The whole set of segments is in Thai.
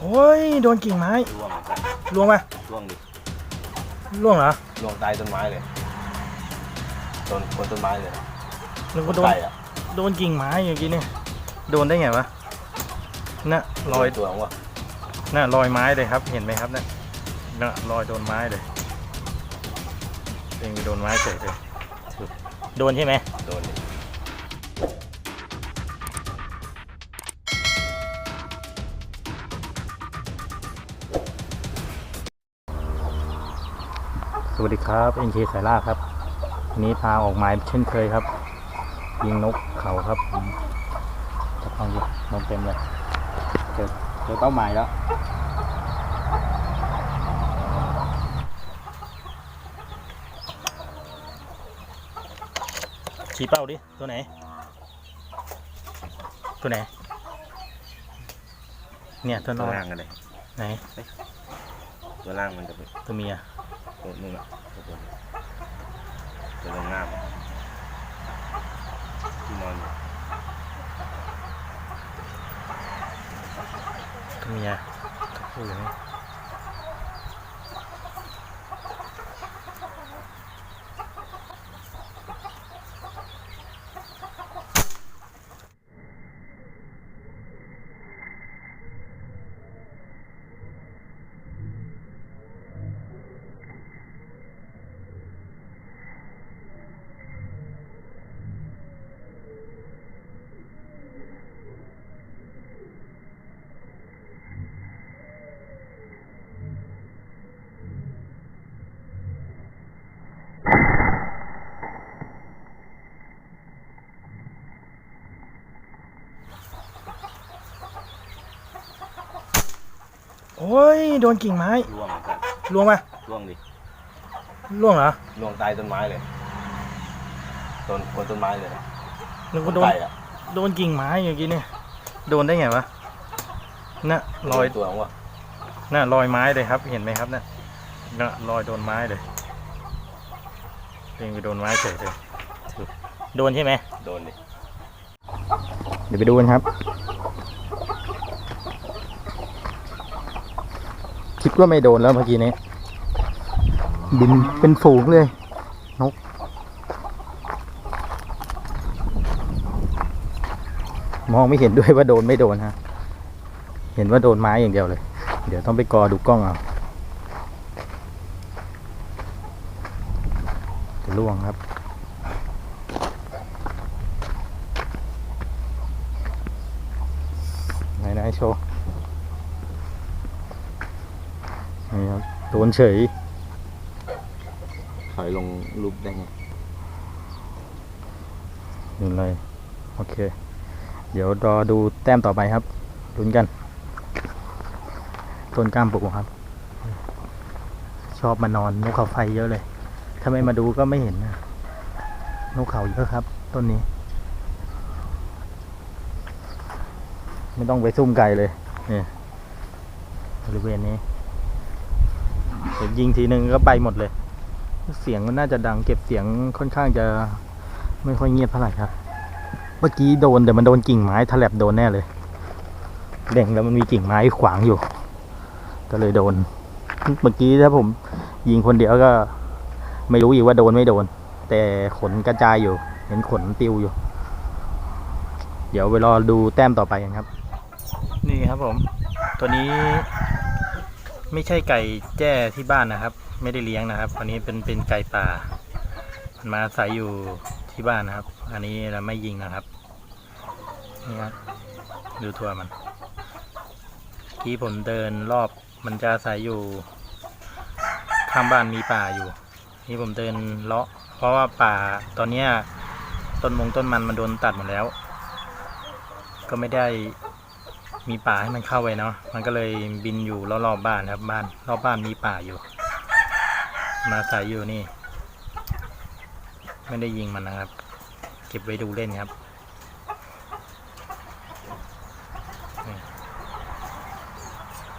โอ้ยโดนกิ่งไม้ร่วงเหมือนกันล่วงไหมร่วงดิล่วงเหรอร่วงใต้ต้นไม้เลยโดนคนต้นไม้เลยหรือว่าโดนไก่อะโดนกิ่งไม้อย่างกี้เนี่ยโดนได้ไงวะน่ะรอย ตัวของว่าน่ะรอยไม้เลยครับ เห็นไหมครับน่ะน่ะรอยโดนไม้เลยเองไปโดนไม้เฉยเลยโดนใช่ไหมโดนดิ วัสดีครับเอ็นเคสายล่าครับวันนี้พาออกหมายเช่นเคยครับ ยิงนกเขาครับผมจะฟังดูนกเต็มเลยเจอเจอเป้าหมายแล้วชี้เป้าดิ ตัวไหน ตัวไหน เนี่ย ตัวนตัอวนล่างกันเลยไหน ตัวล่างมันจะเป็นตัวเมีย ตัวนึงอะตัวบนตัวลงงามที่นอนอยู่ตัวเมียตัวผู้อยู่นี่โอ้ย โดนกิ่งไม้ร่วงเหมือนกันล่วงไหมร่วงดิล่วงเหรอร่วงใต้ต้นไม้เลยโดนคนต้นไม้เลยหรือว่าโดนไก่อะโดนกิ่งไม้อย่างกี้เนี่ยโดนได้ไงวะน่ะรอยตัวของว่าน่ะรอยไม้เลยครับเห็นไหมครับน่ะน่ะรอยโดนไม้เลยเองไปโดนไม้เฉยเลยโดนใช่ไหมโดนดิเดี๋ยวไปดูกันครับ คิดว่าไม่โดนแล้วเมื่อกี้นี้ บินเป็นฝูงเลย นก มองไม่เห็นด้วยว่าโดนไม่โดนฮะ เห็นว่าโดนไม้อย่างเดียวเลย เดี๋ยวต้องไปกอดูกล้องเอาจะล่วงครับไหนไหนๆโชว์ นี่ครับโดนเฉย ถอยลงรูปได้ไงอยู่เลย โอเค เดี๋ยวรอดูแต้มต่อไปครับลุ้นกัน ต้นกล้ามปูครับ ชอบมานอนนกเขาไฟเยอะเลย ถ้าไม่มาดูก็ไม่เห็นนะนกเขาเยอะครับ ต้นนี้ ไม่ต้องไปซุ่มไกลเลยเนี่ยบริเวณนี้ เดี๋ยวยิงทีหนึ่งก็ไปหมดเลย เสียงมันน่าจะดังเก็บเสียงค่อนข้างจะไม่ค่อยเงียบเท่าไหร่ครับ เมื่อกี้โดนแต่มันโดนกิ่งไม้ถลับโดนแน่เลยเด่งแล้วมันมีกิ่งไม้ขวางอยู่ ก็เลยโดน เมื่อกี้ถ้าผมยิงคนเดียวก็ ไม่รู้อีกว่าโดนไม่โดน แต่ขนกระจายอยู่ เห็นขนปิวอยู่ เดี๋ยวไปรอดูแต้มต่อไปกันครับ นี่ครับผม ตัวนี้ ไม่ใช่ไก่แจ้ที่บ้านนะครับ ไม่ได้เลี้ยงนะครับ อันนี้เป็นเป็นไก่ป่า มันมาอาศัยอยู่ที่บ้านนะครับ อันนี้เราไม่ยิงนะครับนี่ครับดูตัวมันที่ผมเดินรอบมันจะอาศัยอยู่ข้างบ้านมีป่าอยู่ นี่ผมเดินเลาะ เพราะว่าป่าตอนเนี้ยต้นมงต้นมันมันโดนตัดหมดแล้ว ก็ไม่ได้ มีป่าให้มันเข้าไปเนาะมันก็เลยบินอยู่รอบๆบ้านครับบ้านรอบบ้านมีป่าอยู่ มาอาศัยอยู่นี่ ไม่ได้ยิงมันนะครับ เก็บไว้ดูเล่นครับ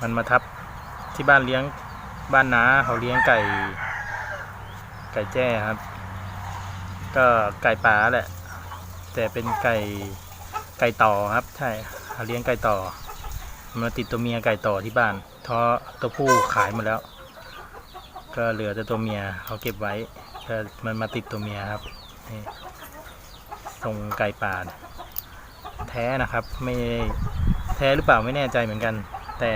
มันมาทับที่บ้านเลี้ยงบ้านน้าเขาเลี้ยงไก่ ไก่แจ้ครับ ก็ไก่ป่าแหละ แต่เป็นไก่ไก่ต่อครับ ใช่ เขาเลี้ยงไก่ต่อมาติดตัวเมียไก่ต่อที่บ้านเพราะตัวผู้ขายหมาแล้ว ก็เหลือแต่ตัวเมียเขาเก็บไว้ก็มันมาติดตัวเมียครับนี่ทรงไก่ป่านแท้นะครับ ไม่แท้หรือเปล่าไม่แน่ใจเหมือนกัน แต่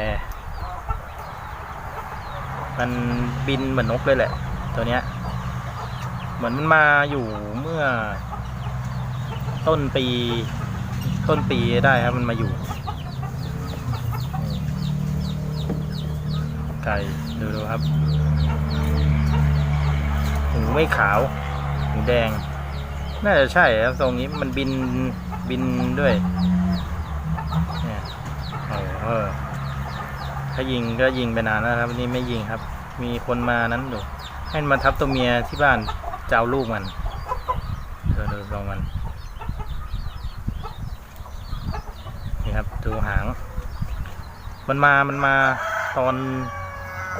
มันบินเหมือนนกเลยแหละ ตัวเนี้ยเหมือนมันมาอยู่เมื่อต้นปี ต้นปีได้ครับมันมาอยู่ ไก่ดูดูครับหูไม่ขาวหูแดง น่าจะใช่ครับตรงนี้มันบินบินด้วยเนี่ยเออเออถ้ายิงก็ยิงไปนานแล้วครับนนี้ไม่ยิงครับ มีคนมานั้นดูให้มันมาทับตัวเมียที่บ้านเจะเอาลูกมันดูดูตรงมัน นี่ครับ ดูหาง มันมา มันมาตอน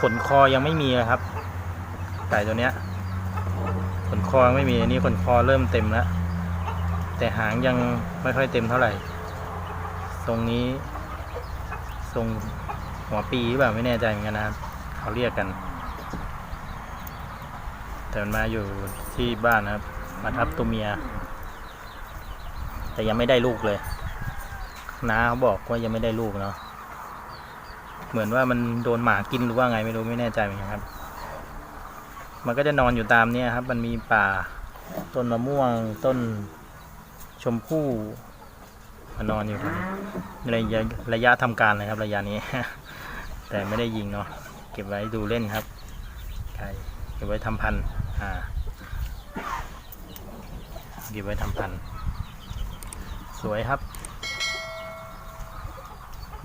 ขนคอยังไม่มีเลยครับ ไก่ตัวเนี้ย ขนคอยังไม่มีอันนี้ขนคอเริ่มเต็มแล้ว แต่หางยังไม่ค่อยเต็มเท่าไหร่ ตรงนี้ ทรงหัวปีหรือเปล่าไม่แน่ใจเหมือนกันนะครับ เขาเรียกกัน แต่มันมาอยู่ที่บ้านนะครับ มาทับตัวเมีย แต่ยังไม่ได้ลูกเลย น้าเขาบอกว่ายังไม่ได้ลูกเนาะเหมือนว่ามันโดนหมากินหรือว่าไงไม่รู้ไม่แน่ใจเหมือนกันครับ มันก็จะนอนอยู่ตามเนี้ยครับ มันมีป่าต้นมะม่วงต้นชมพู่มานอนอยู่ตรงนี้ระยะระยะทำการเลยครับ ระยะนี้ แต่ไม่ได้ยิงเนาะเก็บไว้ดูเล่นครับไก่เก็บไว้ทำพันธุ์อ่าเก็บไว้ทำพันธุ์สวยครับ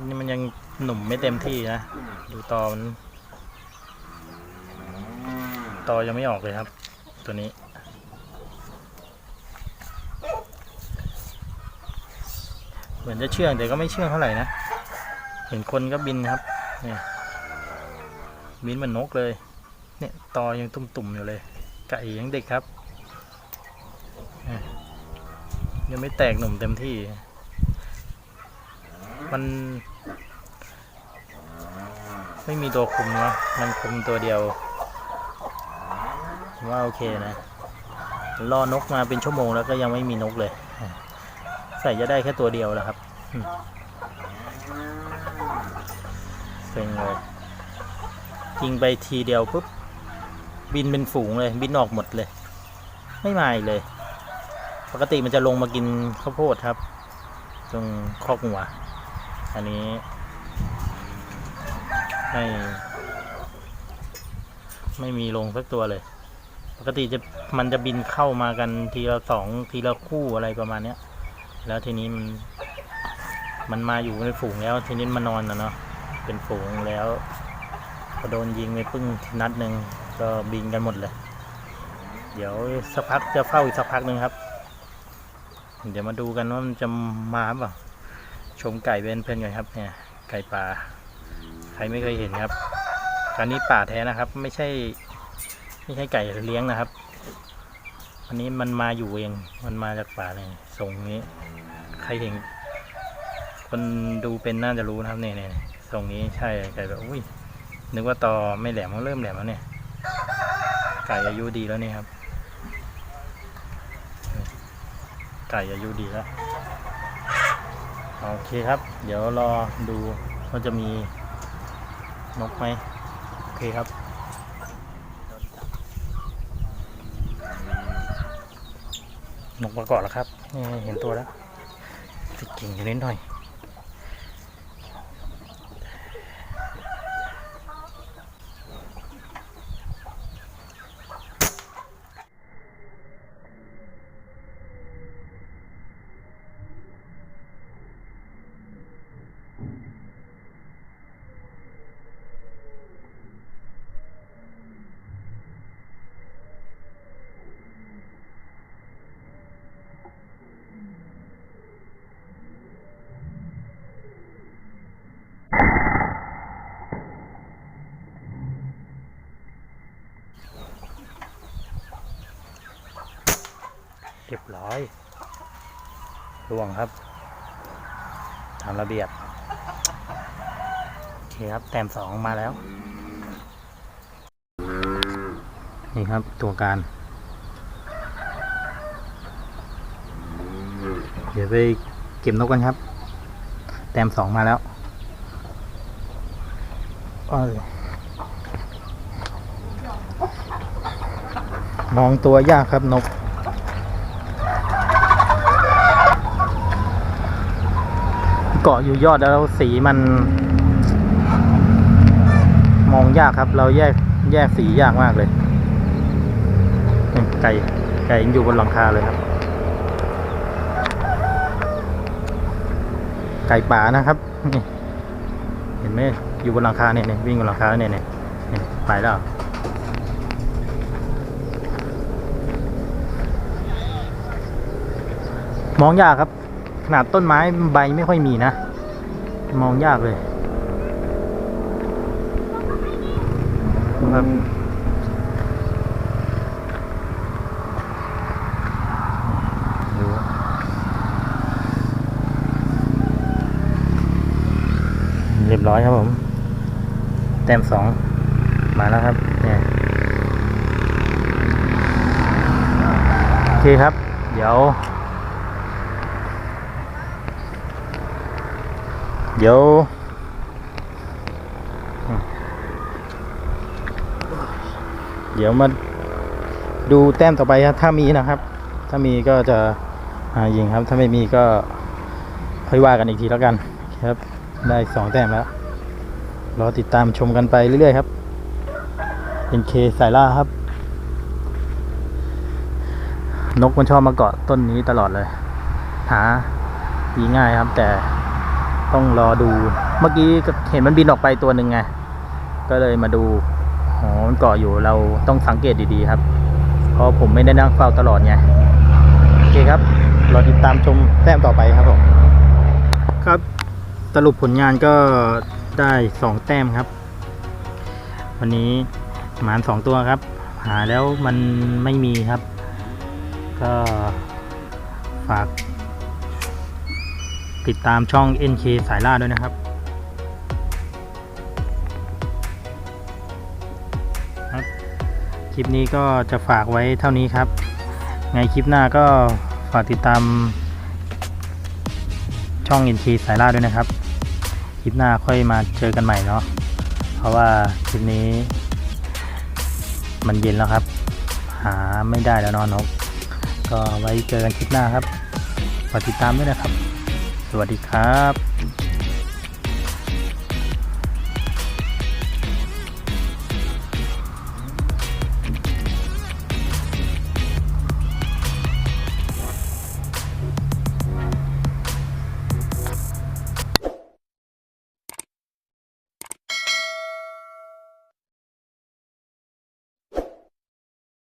นี่มันยังหนุ่มไม่เต็มที่นะ ดูตอมันตอยังไม่ออกเลยครับ ตัวนี้ เหมือนจะเชื่องแต่ก็ไม่เชื่องเท่าไหร่นะ เห็นคนก็บินครับเนี่ยบินเหมือนนกเลย เนี่ยตอยังตุ่มๆอยู่เลย ไก่ยังเด็กครับเนี่ยยังไม่แตกหนุ่มเต็มที่ มัน ไม่มีตัวคุมนะมันคุมตัวเดียวว่าโอเคนะรอนกมาเป็นชั่วโมงแล้วก็ยังไม่มีนกเลย ใส่จะได้แค่ตัวเดียวแล้วครับเซ็งเลยยิงไปทีเดียวปุ๊บบินเป็นฝูงเลยบินออกหมดเลย ไม่มาอีกเลย ปกติมันจะลงมากินข้าวโพดครับ ตรงคอกหัว อันนี้ ไม่ ไม่มีลงสักตัวเลย ปกติจะมันจะบินเข้ามากันทีละสองทีละคู่อะไรประมาณเนี้ย แล้วทีนี้มัน มันมาอยู่ในฝูงแล้ว ทีนี้มันนอนนะเนาะเป็นฝูงแล้วพอโดนยิงไปปึ้งนัดหนึ่งก็บินกันหมดเลย เดี๋ยวสักพักจะเฝ้าอีกสักพักหนึ่งครับ เดี๋ยวมาดูกันว่ามันจะมาเปล่าชมไก่เป็นเพื่อนกันครับเนี่ย ไก่ป่า ครไม่เคยเห็นครับการนี้ป่าแท้นะครับ ไม่ใช่ ไม่ใช่ไก่เลี้ยงนะครับ อันนี้มันมาอยู่เอง มันมาจากป่าเลยทรงนี้ ใครเห็นคนดูเป็นน่าจะรู้นะครับเนี่ยเนี่ยทรงนี้ใช่ไก่แบบอุ้ยนึกว่าตอไม่แหลมก็เริ่มแหลมแล้วเนี่ยไก่อายุดีแล้วนี่ครับ ไก่อายุดีแล้วโอเคครับ เดี๋ยวรอดูว่าจะมี นกไหมโอเคครับนกมาเกาะแล้วครับเห็นตัวแล้วติดกิ่งอยู่นิดหน่อย ล่วงครับตามระเบียบครับ แต้มสองมาแล้ว นี่ครับตัวการ เดี๋ยวไปเก็บนกกันครับ แต้มสองมาแล้วมองตัวยากครับนก เกาะอยู่ยอดแล้วสีมัน มองยากครับ เราแยกแยกสียากมากเลยไก่ไก่ยังอยู่บนหลังคาเลยครับ ไก่ป่านะครับเห็นไหมอยู่บนหลังคาเนี่ยเนี่ยวิ่งบนหลังคาเนี่ยเนี่ยไปแล้วมองยากครับ ขนาดต้นไม้ใบไม่ค่อยมีนะ มองยากเลยครับเรียบร้อยครับผม แต้มสองมาแล้วครับเนี่ยโอเคครับ เดี๋ยว เดี๋ยวเดี๋ยวมาดูแต้มต่อไปครับถ้ามีนะครับ ถ้ามีก็จะยิงครับ ถ้าไม่มีก็ค่อยว่ากันอีกทีแล้วกันครับ ได้สองแต้มแล้วรอติดตามชมกันไปเรื่อยๆครับ NK สายล่าครับ นกมันชอบมาเกาะต้นนี้ตลอดเลย หาดีง่ายครับแต่ ต้องรอดู เมื่อกี้เห็นมันบินออกไปตัวหนึ่งไง ก็เลยมาดูอ๋อมันเกาะอยู่เราต้องสังเกตดีๆครับ เพราะผมไม่ได้นั่งเฝ้าตลอดไง โอเคครับรอติดตามชมแต้มต่อไปครับผม ครับสรุปผลงานก็ได้สองแต้มครับ วันนี้หมานสองตัวครับ หาแล้วมันไม่มีครับ ก็ฝาก ติดตามช่อง NK สายล่าด้วยนะครับครับ คลิปนี้ก็จะฝากไว้เท่านี้ครับไงคลิปหน้าก็ฝากติดตามช่อง NK สายล่าด้วยนะครับ คลิปหน้าค่อยมาเจอกันใหม่เนาะเพราะว่าคลิปนี้ มันเย็นแล้วครับ หาไม่ได้แล้วเนอนนกก็ไว้เจอกันคลิปหน้าครับฝากติดตามด้วยนะครับ สวัสดีครับ